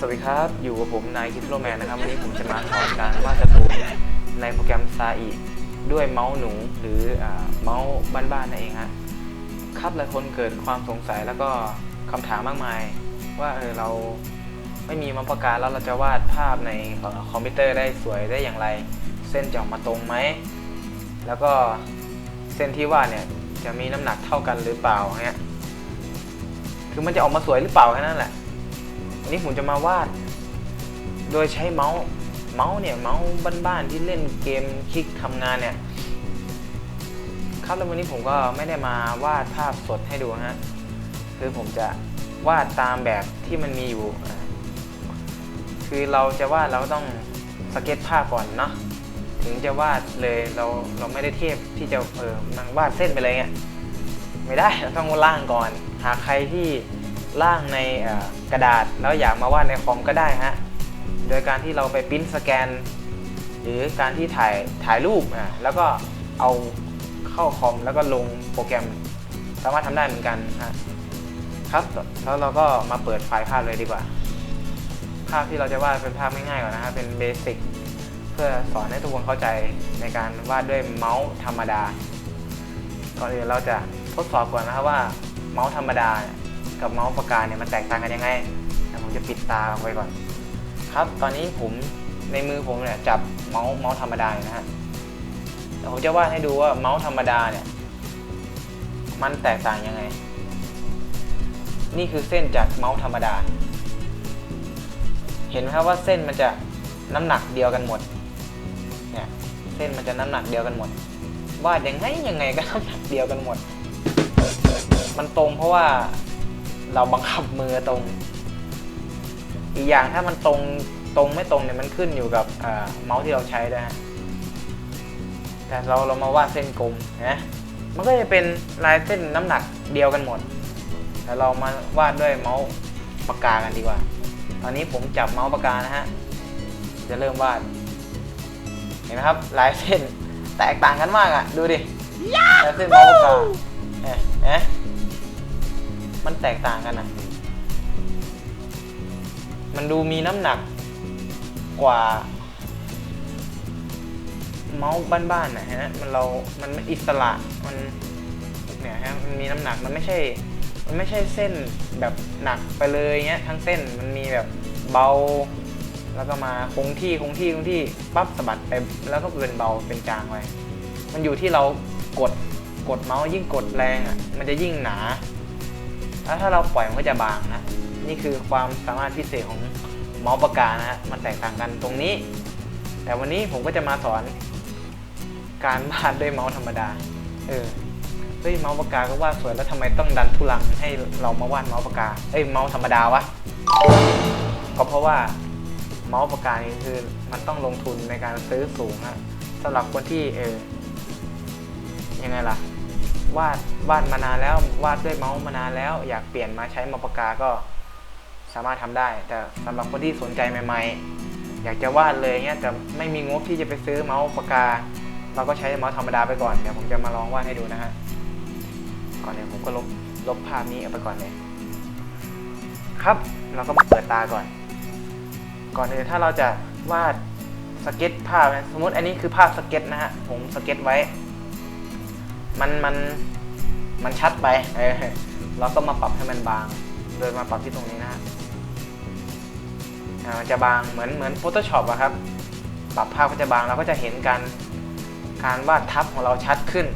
สวัสดีครับ อยู่กับผมนายคิปโรแมนนะครับ วันนี้ผมจะมาสอนการวาดการ์ตูนในโปรแกรมซาอีด้วยเมาส์หนูหรือเมาส์บ้านๆนั่นเองฮะครับหลายคนเกิดความสงสัยแล้วก็คำถามมากมาย ว่าเออเราไม่มีมาส์ปากกาแล้วเราจะวาดภาพในคอมพิวเตอร์ได้สวยได้อย่างไร เส้นจะออกมาตรงไหม แล้วก็เส้นที่วาดเนี่ยจะมีน้ำหนักเท่ากันหรือเปล่าเงี้ยคือมันจะออกมาสวยหรือเปล่าแค่นั้นแหละ วันนี้ผมจะมาวาด โดยใช้เมาส์เมาส์เนี่ยเมาส์บ้านๆที่เล่นเกมคลิกทำงานเนี่ยครับแล้ววันนี้ผมก็ไม่ได้มาวาดภาพสดให้ดูฮะคือผมจะวาดตามแบบที่มันมีอยู่ คือเราจะวาดเราก็ต้องสเก็ตภาพก่อนเนาะถึงจะวาดเลยเราเราไม่ได้เทพที่จะเออมันวาดเส้นไปเลยเงี้ยไม่ได้เราต้องล่างก่อน หากใครที่ ล่างในกระดาษแล้วอยากมาวาดในคอมก็ได้ฮะ โดยการที่เราไปปริ้นสแกน หรือการที่ถ่ายถ่ายรูปอะแล้วก็เอาเข้าคอมแล้วก็ลงโปรแกรมสามารถทำได้เหมือนกันฮะครับแล้วเราก็มาเปิดไฟล์ภาพเลยดีกว่า ภาพที่เราจะวาดเป็นภาพง่ายๆก่อนนะฮะเป็นเบสิกเพื่อสอนให้ทุกคนเข้าใจในการวาดด้วยเมาส์ธรรมดา ก่อนอื่นเราจะทดสอบก่อนนะครับว่าเมาส์ธรรมดาเนี่ย กับเมาส์ปากกาเนี่ยมันแตกต่างกันยังไงเดี๋ยวผมจะปิดตาไว้ก่อน ครับ ตอนนี้ผมในมือผมเนี่ยจับเมาส์เมาส์ธรรมดานะฮะเดี๋ยวผมจะวาดให้ดูว่าเมาส์ธรรมดาเนี่ยมันแตกต่างยังไง นี่คือเส้นจากเมาส์ธรรมดา เห็นไหมครับว่าเส้นมันจะน้ำหนักเดียวกันหมด เนี่ยเส้นมันจะน้ำหนักเดียวกันหมด วาดยังไงยังไงก็น้ำหนักเดียวกันหมด มันตรงเพราะว่า เราบังคับมือตรง อีกอย่างถ้ามันตรงตรงไม่ตรงเนี่ยมันขึ้นอยู่กับเอ่อเมาส์ที่เราใช้ด้วยฮะแต่เราเรามาวาดเส้นกลมนะมันก็จะเป็นลายเส้นน้ำหนักเดียวกันหมดแล้วเรามาวาดด้วยเมาส์ปากกากันดีกว่า ตอนนี้ผมจับเมาส์ปากกานะฮะจะเริ่มวาดเห็นไหมครับลายเส้นแตกต่างกันมากอะ ดูดิลายเส้นเมาส์ปากกาเอ๊ะเอ๊ะ มันแตกต่างกันอะมันดูมีน้ำหนักกว่า เมาส์บ้านๆนะฮะ มันเรา มันอิสระ มันเนี่ยฮะ มันมีน้ำหนัก มันไม่ใช่ มันไม่ใช่เส้นแบบหนักไปเลยเงี้ยทั้งเส้น มันมีแบบเบา แล้วก็มาคงที่คงที่คงที่ปั๊บสะบัดไป แล้วก็เป็นเบาเป็นจางไปมันอยู่ที่เรากดกดเมาส์ยิ่งกดแรงอะ มันจะยิ่งหนา แล้วถ้าเราปล่อยมันก็จะบางนะ นี่คือความสามารถพิเศษของเมาส์ปากกานะฮะ มันแตกต่างกันตรงนี้ แต่วันนี้ผมก็จะมาสอนการวาดด้วยเมาส์ธรรมดา เออ เฮ้ยเมาส์ปากกาก็วาดสวยแล้วทำไมต้องดันทุลังให้เรามาวาดเมาส์ปากกา เอ้ยเมาส์ธรรมดาวะ ก็เพราะว่าเมาส์ปากกานี่คือมันต้องลงทุนในการซื้อสูงฮะสำหรับคนที่เออยังไงล่ะ วาดวาดมานานแล้ววาดด้วยเมาส์มานานแล้ว อยากเปลี่ยนมาใช้มาปากกาก็สามารถทำได้ แต่สำหรับคนที่สนใจใหม่ๆ อยากจะวาดเลยเงี้ยแต่ไม่มีงบที่จะไปซื้อเมาส์ปากกา เราก็ใช้เมาส์ธรรมดาไปก่อนเดี๋ยวผมจะมาลองวาดให้ดูนะฮะก่อนเนี่ยผมก็ลบลบภาพนี้เอาไปก่อนเลย ครับเราก็มาเปิดตาก่อน ก่อนอื่นถ้าเราจะวาดสเก็ตภาพนะสมมติอันนี้คือภาพสเก็ตนะฮะผมสเก็ตไว้ มันมันมันชัดไปเออเราก็มาปรับให้มันบาง โดยมาปรับที่ตรงนี้นะฮะมันจะบางเหมือนเหมือน Photoshop อะครับ ปรับภาพก็จะบางเราก็จะเห็นการการวาดทับของเราชัดขึ้น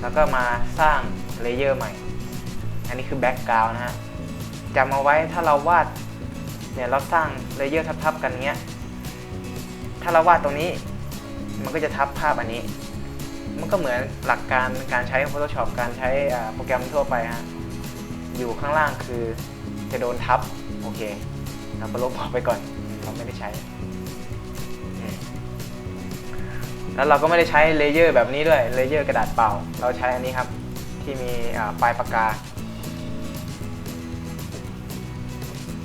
แล้วก็มาสร้างเลเยอร์ใหม่ อันนี้คือแบ็กกราวน์นะฮะจำเอาไว้ถ้าเราวาดเนี่ยเราสร้างเลเยอร์ทับๆกันเงี้ย ถ้าเราวาดตรงนี้มันก็จะทับภาพอันนี้ มันก็เหมือนหลักการการใช้ Photoshop การใช้โปรแกรมทั่วไปฮะอยู่ข้างล่างคือจะโดนทับ โอเคเราก็ลบออกไปก่อน เราไม่ได้ใช้ แล้วเราก็ไม่ได้ใช้เลเยอร์แบบนี้ด้วยเลเยอร์กระดาษเปล่า เราใช้อันนี้ครับ ที่มีปลายปากกา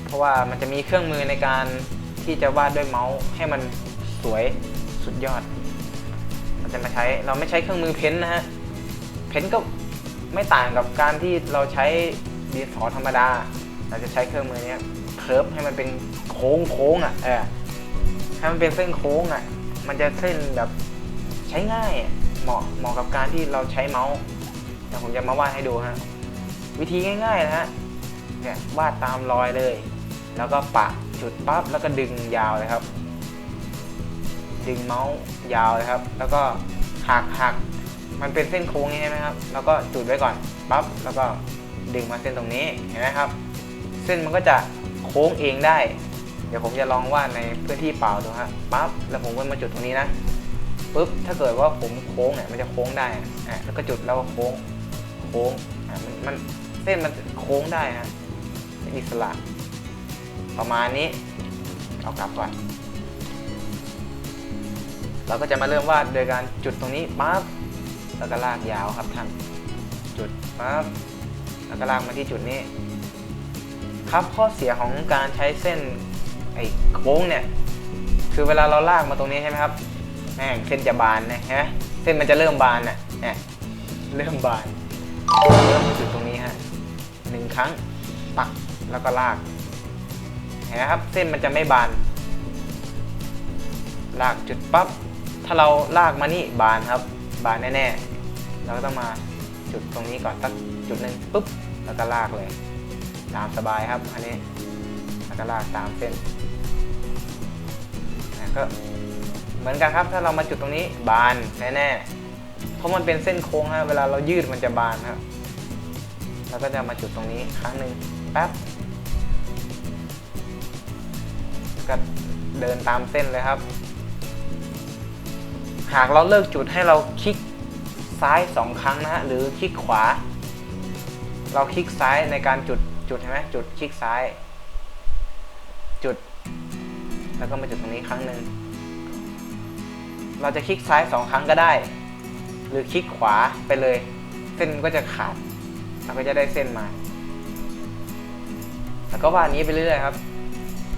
เพราะว่ามันจะมีเครื่องมือในการที่จะวาดด้วยเมาส์ให้มันสวยสุดยอด จะมาใช้เราไม่ใช้เครื่องมือเพ้นท์นะฮะ เพ้นท์ก็ไม่ต่างกับการที่เราใช้ดินสอธรรมดา เราจะใช้เครื่องมือเนี้ยเคิร์ฟให้มันเป็นโค้งโค้งอะเออให้มันเป็นเส้นโค้งอะ มันจะเส้นแบบใช้ง่ายอะเหมาะเหมาะกับการที่เราใช้เมาส์เดี๋ยวผมจะมาวาดให้ดูฮะวิธีง่ายๆนะฮะเนี่ยวาดตามรอยเลย แล้วก็ปะจุดปั๊บแล้วก็ดึงยาวเลยครับ ดึงเมาส์ยาวเลยครับ แล้วก็หักหักมันเป็นเส้นโค้งใช่ไหมครับ แล้วก็จุดไว้ก่อนปั๊บแล้วก็ดึงมาเส้นตรงนี้เห็นไหมครับ เส้นมันก็จะโค้งเองได้ เดี๋ยวผมจะลองวาดในพื้นที่เปล่าดูฮะปั๊บแล้วผมก็มาจุดตรงนี้นะปุ๊บถ้าเกิดว่าผมโค้งเนี่ยมันจะโค้งได้อะแล้วก็จุดแล้วก็โค้งโค้งอะมันมันเส้นมันโค้งได้ฮะอิสระประมาณนี้เอากลับก่อน เราก็จะมาเริ่มวาดโดยการจุดตรงนี้ปั๊บแล้วก็ลากยาวครับท่านจุดปั๊บแล้วก็ลากมาที่จุดนี้ ครับข้อเสียของการใช้เส้นไอ้โค้งเนี่ยคือเวลาเราลากมาตรงนี้ใช่ไหมครับแม่งเส้นจะบานนะฮะเส้นมันจะเริ่มบานน่ะเนี่ยเริ่มบานเริ่มจุดตรงนี้ฮะหนึ่งครั้งปักแล้วก็ลากเห็นไหมครับเส้นมันจะไม่บาน ลากจุดปั๊บ ถ้าเราลากมานี่บานครับ บานแน่ๆ เราก็ต้องมาจุดตรงนี้ก่อนสักจุดหนึ่งปุ๊บแล้วก็ลากเลย ตามสบายครับ อันนี้แล้วก็ลากตามเส้นนะก็เหมือนกันครับ ถ้าเรามาจุดตรงนี้บานแน่ๆ เพราะมันเป็นเส้นโค้งฮะเวลาเรายืดมันจะบานครับแล้วก็จะมาจุดตรงนี้ครั้งหนึ่งแป๊บก็เดินตามเส้นเลยครับ หากเราเลิกจุดให้เราคลิกซ้ายสองครั้งนะฮะหรือคลิกขวา เราคลิกซ้ายในการจุดจุดเห็นไหมจุดคลิกซ้าย จุด แล้วก็มาจุดตรงนี้ครั้งหนึ่งเราจะคลิกซ้ายสองครั้งก็ได้ หรือคลิกขวาไปเลย เส้นมันก็จะขาดเราก็จะได้เส้นมา แล้วก็วาดนี้ไปเรื่อยๆครับ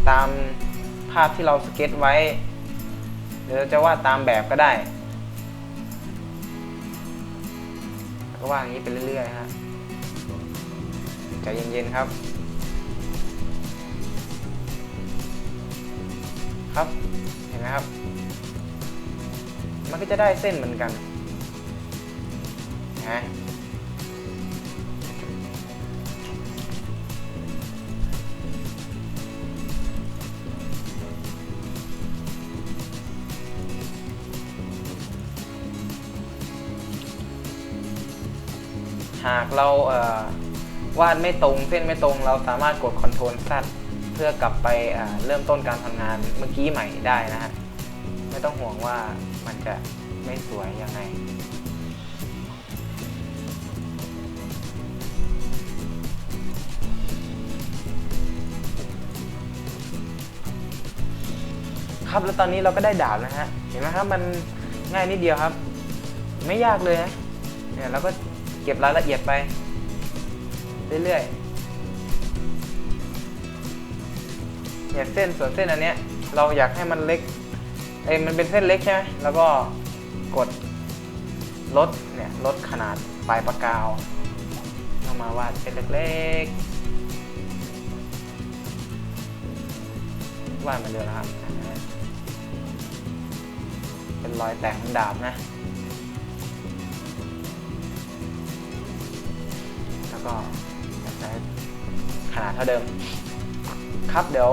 ตามภาพที่เราสเก็ตไว้ เราจะวาดตามแบบก็ได้ก็วาดอย่างนี้ไปเรื่อยๆฮะใจเย็นๆครับ ครับเห็นไหมครับ มันก็จะได้เส้นเหมือนกันนะากเราเวาดไม่ตรงเส้นไม่ตรง เราสามารถกด Ctrl Z เพื่อกลับไปเริ่มต้นการทำงานเมื่อกี้ใหม่ได้นะฮะไม่ต้องห่วงว่ามันจะไม่สวยยังไงครับแล้วตอนนี้เราก็ได้ดาบนะฮะ เห็นไหมครับ มันง่ายนิดเดียวครับ ไม่ยากเลยนะเนี่ยเราก็ เก็บรายละเอียดไปเรื่อยๆเนี่ยเส้นส่วนเส้นอันเนี้ยเราอยากให้มันเล็กเอ้มันเป็นเส้นเล็กใช่ไหมแล้วก็กดลดเนี่ยลดขนาดปลายปากกาวเอามาวาดเป็นเล็กๆวาดมือนเดิมนะครับ เป็นรอยแตกของดาบนะ แล้วก็ใช้ขนาดเท่าเดิม ครับเดี๋ยว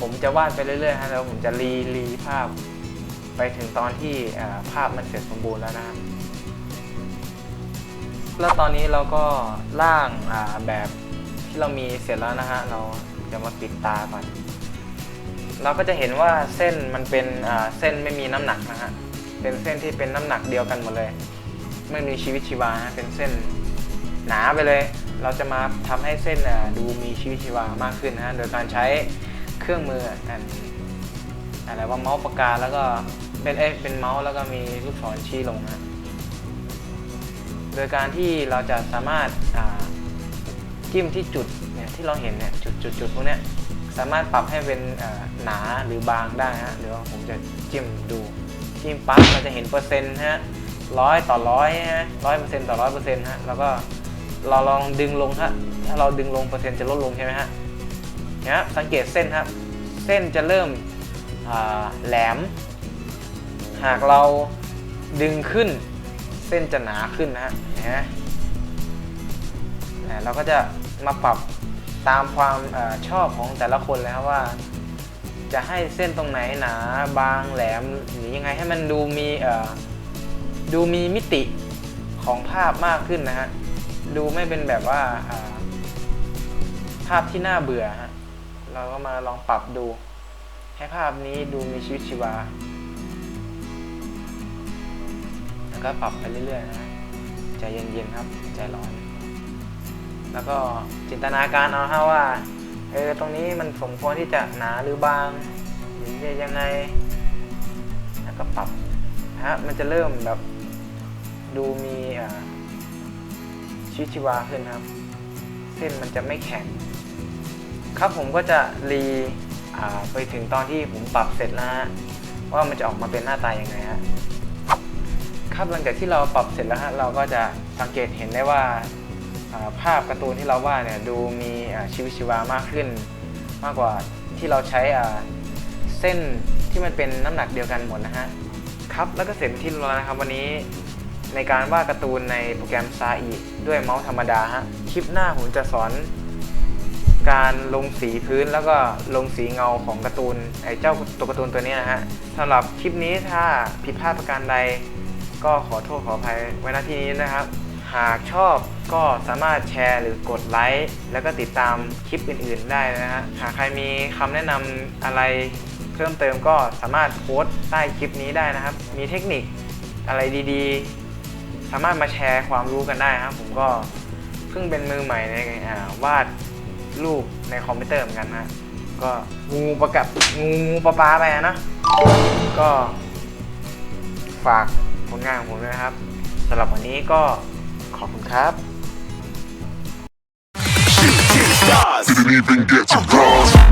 ผมจะวาดไปเรื่อยๆฮะแล้วผมจะรีรีภาพ ไปถึงตอนที่อ่าภาพมันเสร็จสมบูรณ์แล้วนะแล้วตอนนี้เราก็ร่างอ่าแบบที่เรามีเสร็จแล้วนะฮะเราจะมาปิดตาก่อนเราก็จะเห็นว่าเส้นมันเป็นอ่าเส้นไม่มีน้ำหนักนะฮะเป็นเส้นที่เป็นน้ำหนักเดียวกันหมดเลย ไม่มีชีวิตชีวาฮะเป็นเส้น หนาไปเลย เราจะมาทำให้เส้นดูมีชีวิตชีวามากขึ้นนะฮะ โดยการใช้เครื่องมืออันอะไรว่าเมาส์ปากกาแล้วก็เป็นเอ้ยเป็นเมาส์แล้วก็มีลูกศรชี้ลงนะ โดยการที่เราจะสามารถจิ้มที่จุดเนี่ยที่เราเห็นเนี่ยจุดจุดจุดพวกเนี้ยสามารถปรับให้เป็นหนาหรือบางได้ฮะเดี๋ยวผมจะจิ้มดูจิ้มปั๊บเราจะเห็นเปอร์เซ็นต์ฮะร้อยต่อร้อยฮะร้อยเปอร์เซ็นต์ต่อร้อยเปอร์เซ็นต์ฮะแล้วก็ เราลองดึงลงฮะ ถ้าเราดึงลงเปอร์เซ็นต์จะลดลงใช่ไหมฮะนะสังเกตเส้นครับ เส้นจะเริ่มแหลม หากเราดึงขึ้น เส้นจะหนาขึ้นนะฮะเห็นไหมอ่าเราก็จะมาปรับตามความอชอบของแต่ละคนเลยครับว่า จะให้เส้นตรงไหนหนาบางแหลมหรือยังไงให้มันดูมีดูมีมิติของภาพมากขึ้นนะฮะ ดูไม่เป็นแบบว่าภาพที่น่าเบื่อฮะเราก็มาลองปรับดู ให้ภาพนี้ดูมีชีวิตชีวา แล้วก็ปรับไปเรื่อยๆนะใจเย็นๆครับใจร้อน แล้วก็จินตนาการเอาฮะว่าเออตรงนี้มันสมควรที่จะหนาหรือบางหรือยังไง แล้วก็ปรับฮะมันจะเริ่มแบบดูมีอ่า ชีวิตชีวาขึ้นครับ เส้นมันจะไม่แข็ง ครับผมก็จะรีไปถึงตอนที่ผมปรับเสร็จแล้วฮะว่ามันจะออกมาเป็นหน้าตายังไงฮะครับหลังจากที่เราปรับเสร็จแล้วฮะเราก็จะสังเกตเห็นได้ว่าภาพการ์ตูนที่เราวาดเนี่ยดูมีชีวิตชีวามากขึ้น มากกว่าที่เราใช้เส้นที่มันเป็นน้ำหนักเดียวกันหมดนะฮะครับแล้วก็เสร็จที่เรียบร้อยนะครับวันนี้ ในการวาดการ์ตูนในโปรแกรมซาอีด้วยเมาส์ธรรมดาฮะ คลิปหน้าผมจะสอน การลงสีพื้นแล้วก็ลงสีเงาของการ์ตูนไอ้เจ้าตัวการ์ตูนตัวนี้นะฮะสำหรับคลิปนี้ถ้าผิดพลาดประการใด ก็ขอโทษขออภัยไว้ณที่นี้นะครับ หากชอบก็สามารถแชร์หรือกดไลค์แล้วก็ติดตามคลิปอื่น ๆ ได้นะฮะ หากใครมีคำแนะนำอะไรเพิ่มเติมก็สามารถโพสต์ใต้คลิปนี้ได้นะครับ มีเทคนิคอะไรดี ๆ สามารถมาแชร์ความรู้กันได้ครับ ผมก็เพิ่งเป็นมือใหม่ในาวาดรูปในคอมพิวเตอร์เหมือนกันนะก็งูประกับงูงูปลาปลาไปนะ ก็ฝากผลงานของผมด้วยนะครับสำหรับวันนี้ก็ขอบคุณครับ Didn't even get to cross.